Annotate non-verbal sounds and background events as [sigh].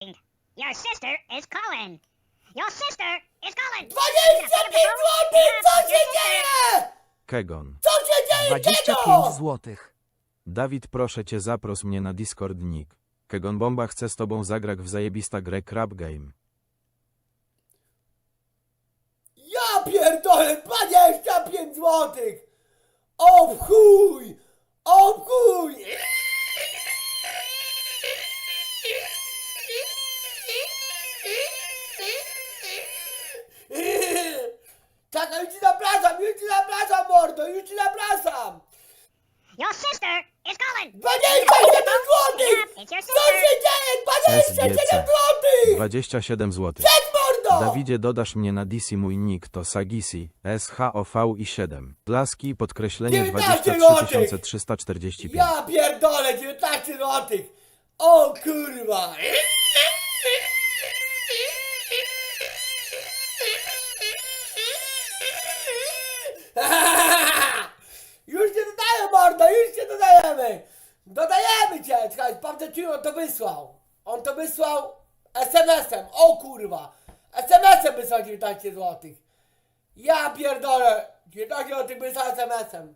Your sister is calling. Your sister is calling. 25 złotych! Co się dzieje? Kegon. Co się dzieje? 25 Czego? złotych. Dawid, proszę cię, zapros mnie na Discord nick. Kegon Bomba chce z tobą zagrać w zajebista grę Crab Game. Ja pierdolę 25 złotych! O w chuj! Czekaj, już ci zapraszam, już ci zapraszam, mordo, już ci zapraszam! Your sister is calling. 27 złotych! It's your Co sister. się dzieje? 27 SGC. złotych! 27 zł. Cześć, mordo! Dawidzie, dodasz mnie na DC mój nick to Sagisi, SHOV i 7. Plaski, podkreślenie 19 23 345. Ja pierdolę, 19 złotych! O kurwa! [laughs] Już cię dodaję, mordo, już cię dodajemy! Dodajemy cię! Czekaj, czy on to wysłał. On to wysłał SMS-em, o kurwa! SMS-em wysłał 19 złotych. Ja pierdolę, 19 złotych wysłał SMS-em.